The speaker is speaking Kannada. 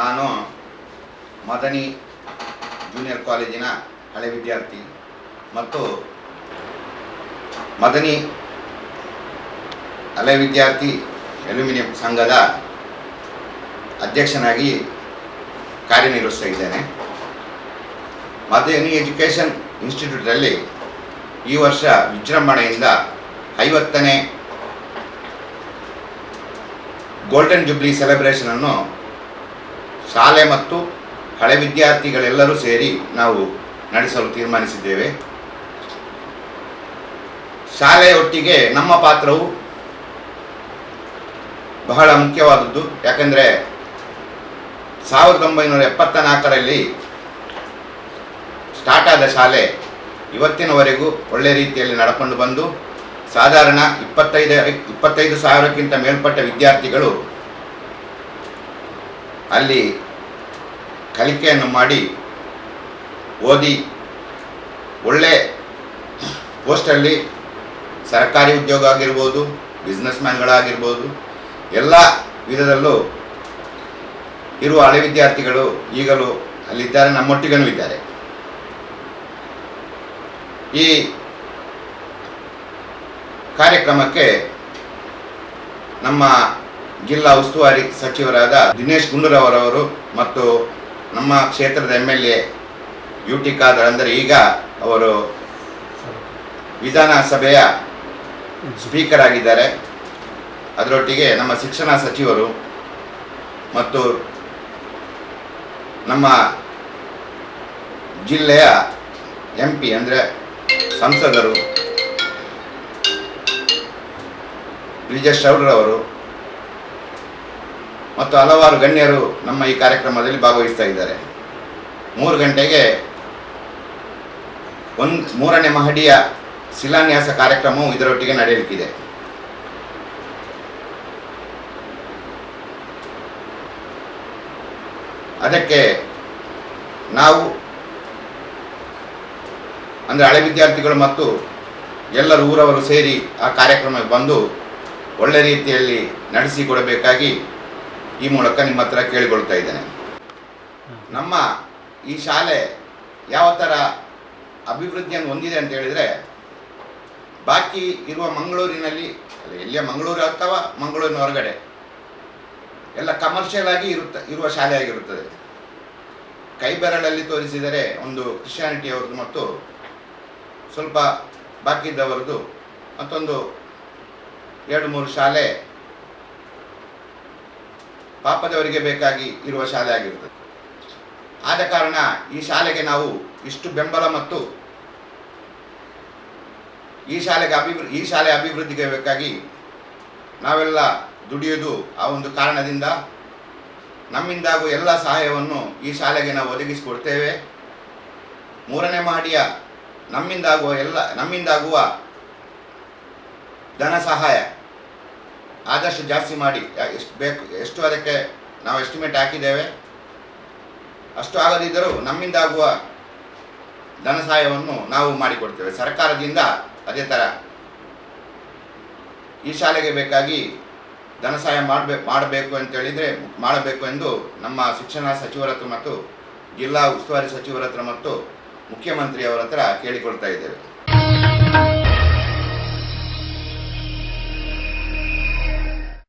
ನಾನು ಮದನಿ ಜೂನಿಯರ್ ಕಾಲೇಜಿನ ಹಳೆ ವಿದ್ಯಾರ್ಥಿ ಮತ್ತು ಮದನಿ ಹಳೆ ವಿದ್ಯಾರ್ಥಿ ಅಲ್ಯೂಮಿನಿಯಂ ಸಂಘದ ಅಧ್ಯಕ್ಷನಾಗಿ ಕಾರ್ಯನಿರ್ವಹಿಸ್ತಾ ಇದ್ದೇನೆ. ಮದನಿ ಎಜುಕೇಷನ್ ಇನ್ಸ್ಟಿಟ್ಯೂಟಲ್ಲಿ ಈ ವರ್ಷ ವಿಜೃಂಭಣೆಯಿಂದ ಐವತ್ತನೇ ಗೋಲ್ಡನ್ ಜುಬ್ಲಿ ಸೆಲೆಬ್ರೇಷನನ್ನು ಶಾಲೆ ಮತ್ತು ಹಳೆ ವಿದ್ಯಾರ್ಥಿಗಳೆಲ್ಲರೂ ಸೇರಿ ನಾವು ನಡೆಸಲು ತೀರ್ಮಾನಿಸಿದ್ದೇವೆ. ಶಾಲೆಯ ಒಟ್ಟಿಗೆ ನಮ್ಮ ಪಾತ್ರವು ಬಹಳ ಮುಖ್ಯವಾದದ್ದು. ಯಾಕೆಂದರೆ ಸಾವಿರದ ಒಂಬೈನೂರ ಎಪ್ಪತ್ತ ನಾಲ್ಕರಲ್ಲಿ ಸ್ಟಾರ್ಟ್ ಆದ ಶಾಲೆ ಇವತ್ತಿನವರೆಗೂ ಒಳ್ಳೆ ರೀತಿಯಲ್ಲಿ ನಡ್ಕೊಂಡು ಬಂದು, ಸಾಧಾರಣ ಇಪ್ಪತ್ತೈದು ಇಪ್ಪತ್ತೈದು ಸಾವಿರಕ್ಕಿಂತ ಮೇಲ್ಪಟ್ಟ ವಿದ್ಯಾರ್ಥಿಗಳು ಅಲ್ಲಿ ಕಲಿಕೆಯನ್ನು ಮಾಡಿ ಓದಿ ಒಳ್ಳೆ ಪೋಸ್ಟಲ್ಲಿ ಸರ್ಕಾರಿ ಉದ್ಯೋಗ ಆಗಿರ್ಬೋದು ಬಿಸ್ನೆಸ್ ಮ್ಯಾನ್ಗಳಾಗಿರ್ಬೋದು ಎಲ್ಲ ವಿಧದಲ್ಲೂ ಇರುವ ಹಳೆ ವಿದ್ಯಾರ್ಥಿಗಳು ಈಗಲೂ ಅಲ್ಲಿದ್ದಾರೆ, ನಮ್ಮೊಟ್ಟಿಗನೂ ಇದ್ದಾರೆ. ಈ ಕಾರ್ಯಕ್ರಮಕ್ಕೆ ನಮ್ಮ ಜಿಲ್ಲಾ ಉಸ್ತುವಾರಿ ಸಚಿವರಾದ ದಿನೇಶ್ ಗುಂಡೂರವರವರು ಮತ್ತು ನಮ್ಮ ಕ್ಷೇತ್ರದ M L A U T Khader ಅಂದರೆ ಈಗ ಅವರು ವಿಧಾನಸಭೆಯ ಸ್ಪೀಕರ್ ಆಗಿದ್ದಾರೆ. ಅದರೊಟ್ಟಿಗೆ ನಮ್ಮ ಶಿಕ್ಷಣ ಸಚಿವರು ಮತ್ತು ನಮ್ಮ ಜಿಲ್ಲೆಯ ಎಂ ಪಿ ಅಂದರೆ ಸಂಸದರು ಬ್ರಿಜೇಶ್ ಅವರು ಮತ್ತು ಹಲವಾರು ಗಣ್ಯರು ನಮ್ಮ ಈ ಕಾರ್ಯಕ್ರಮದಲ್ಲಿ ಭಾಗವಹಿಸ್ತಾ ಇದ್ದಾರೆ. ಮೂರು ಗಂಟೆಗೆ ಒಂದು ಮೂರನೇ ಮಹಡಿಯ ಶಿಲಾನ್ಯಾಸ ಕಾರ್ಯಕ್ರಮವು ಇದರೊಟ್ಟಿಗೆ ನಡೆಯಲಿಕ್ಕಿದೆ. ಅದಕ್ಕೆ ನಾವು ಅಂದರೆ ಹಳೆ ವಿದ್ಯಾರ್ಥಿಗಳು ಮತ್ತು ಎಲ್ಲರೂ ಊರವರು ಸೇರಿ ಆ ಕಾರ್ಯಕ್ರಮಕ್ಕೆ ಬಂದು ಒಳ್ಳೆ ರೀತಿಯಲ್ಲಿ ನಡೆಸಿಕೊಡಬೇಕಾಗಿ ಈ ಮೂಲಕ ನಿಮ್ಮ ಹತ್ರ ಕೇಳಿಕೊಳ್ತಾ ಇದ್ದೇನೆ. ನಮ್ಮ ಈ ಶಾಲೆ ಯಾವ ಥರ ಅಭಿವೃದ್ಧಿಯನ್ನು ಹೊಂದಿದೆ ಅಂತ ಹೇಳಿದರೆ, ಬಾಕಿ ಇರುವ ಮಂಗಳೂರಿನಲ್ಲಿ ಎಲ್ಲಿಯ ಮಂಗಳೂರು ಅಥವಾ ಮಂಗಳೂರಿನ ಹೊರಗಡೆ, ಎಲ್ಲ ಕಮರ್ಷಿಯಲ್ ಆಗಿ ಇರುತ್ತ, ಇರುವ ಶಾಲೆ ಆಗಿರುತ್ತದೆ ಕೈಬೆರಳಲ್ಲಿ ತೋರಿಸಿದರೆ ಒಂದು ಕ್ರಿಶ್ಚಿಯಾನಿಟಿ ಅವ್ರದ್ದು ಮತ್ತು ಸ್ವಲ್ಪ ಬಾಕಿ ಇದ್ದವರದ್ದು ಮತ್ತೊಂದು ಎರಡು ಮೂರು ಶಾಲೆ ಪಾಪದವರಿಗೆ ಬೇಕಾಗಿ ಇರುವ ಶಾಲೆ ಆಗಿರುತ್ತದೆ. ಆದ ಕಾರಣ ಈ ಶಾಲೆಗೆ ನಾವು ಇಷ್ಟು ಬೆಂಬಲ ಮತ್ತು ಈ ಶಾಲೆಗೆ ಅಭಿವೃದ್ಧಿ ಈ ಶಾಲೆ ಅಭಿವೃದ್ಧಿಗೆ ಬೇಕಾಗಿ ನಾವೆಲ್ಲ ದುಡಿಯುವುದು ಆ ಒಂದು ಕಾರಣದಿಂದ ನಮ್ಮಿಂದಾಗುವ ಎಲ್ಲ ಸಹಾಯವನ್ನು ಈ ಶಾಲೆಗೆ ನಾವು ಒದಗಿಸಿಕೊಡ್ತೇವೆ. ಮೂರನೇ ಮಹಡಿಯ ನಮ್ಮಿಂದಾಗುವ ಎಲ್ಲ, ನಮ್ಮಿಂದಾಗುವ ಧನ ಸಹಾಯ. ಆದಷ್ಟು ಜಾಸ್ತಿ ಮಾಡಿ ಎಷ್ಟು ಬೇಕು, ಎಷ್ಟು ಅದಕ್ಕೆ ನಾವು ಎಸ್ಟಿಮೇಟ್ ಹಾಕಿದ್ದೇವೆ, ಅಷ್ಟು ಆಗದಿದ್ದರೂ ನಮ್ಮಿಂದಾಗುವ ಧನ ಸಹಾಯವನ್ನು ನಾವು ಮಾಡಿಕೊಡ್ತೇವೆ. ಸರ್ಕಾರದಿಂದ ಅದೇ ಥರ ಈ ಶಾಲೆಗೆ ಬೇಕಾಗಿ ಧನ ಸಹಾಯ ಮಾಡಬೇಕು ಮಾಡಬೇಕು ಅಂತೇಳಿದರೆ ಮಾಡಬೇಕು ಎಂದು ನಮ್ಮ ಶಿಕ್ಷಣ ಸಚಿವರ ಮತ್ತು ಜಿಲ್ಲಾ ಉಸ್ತುವಾರಿ ಸಚಿವರ ಮತ್ತು ಮುಖ್ಯಮಂತ್ರಿಯವರ ಹತ್ರ ಕೇಳಿಕೊಳ್ತಾ ಇದ್ದೇವೆ.